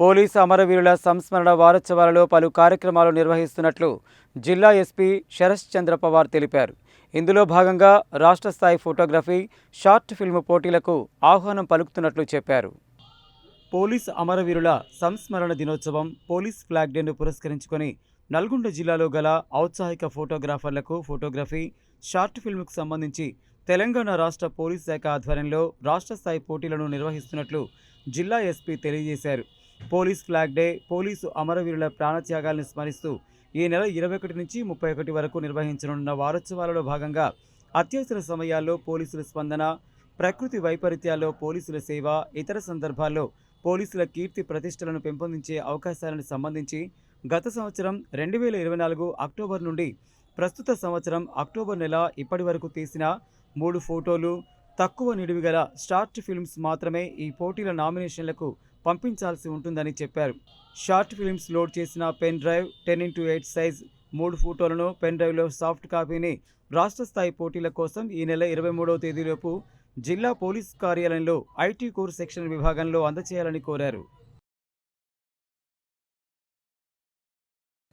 Police అమరవీరుల సంస్మరణ వారోత్సవాలలో పలు కార్యక్రమాలు నిర్వహిస్తున్నట్లు జిల్లా ఎస్పీ శరత్ చంద్ర పవార్ తెలిపారు. ఇందులో భాగంగా రాష్ట్ర స్థాయి ఫోటోగ్రఫీ షార్ట్ ఫిల్మ్ పోటీలకు ఆహ్వానం పలుకుతున్నట్లు చెప్పారు. పోలీస్ అమరవీరుల సంస్మరణ దినోత్సవం పోలీస్ ఫ్లాగ్ డేను పురస్కరించుకొని నల్గొండ జిల్లాలో గల ఔత్సాహిక ఫోటోగ్రాఫర్లకు ఫోటోగ్రఫీ షార్ట్ ఫిల్మ్కు సంబంధించి తెలంగాణ రాష్ట్ర పోలీస్ శాఖ ఆధ్వర్యంలో రాష్ట్ర స్థాయి పోటీలను నిర్వహిస్తున్నట్లు జిల్లా ఎస్పీ తెలియజేశారు. పోలీస్ ఫ్లాగ్ డే పోలీసు అమరవీరుల ప్రాణత్యాగాలను స్మరిస్తూ ఈ నెల ఇరవై ఒకటి నుంచి ముప్పై ఒకటి వరకు నిర్వహించనున్న వారోత్సవాలలో భాగంగా అత్యవసర సమయాల్లో పోలీసుల స్పందన ప్రకృతి వైపరీత్యాల్లో పోలీసుల సేవ ఇతర సందర్భాల్లో పోలీసుల కీర్తి ప్రతిష్టలను పెంపొందించే అవకాశాలను సంబంధించి గత సంవత్సరం రెండు వేల ఇరవై నాలుగు అక్టోబర్ నుండి ప్రస్తుత సంవత్సరం అక్టోబర్ నెల ఇప్పటి వరకు తీసిన మూడు ఫోటోలు తక్కువ నిడివి గల షార్ట్ ఫిల్మ్స్ మాత్రమే ఈ పోటీల నామినేషన్లకు పంపించాల్సి ఉంటుందని చెప్పారు. షార్ట్ ఫిల్మ్స్ లోడ్ చేసిన pen drive ten into eight size మూడు ఫోటోలను పెన్ డ్రైవ్లో సాఫ్ట్ కాపీని రాష్ట్ర స్థాయి పోటీల కోసం ఈ నెల ఇరవై మూడవ తేదీలోపు జిల్లా పోలీస్ కార్యాలయంలో ఐటీ కోర్ సెక్షన్ విభాగంలో అందజేయాలని కోరారు.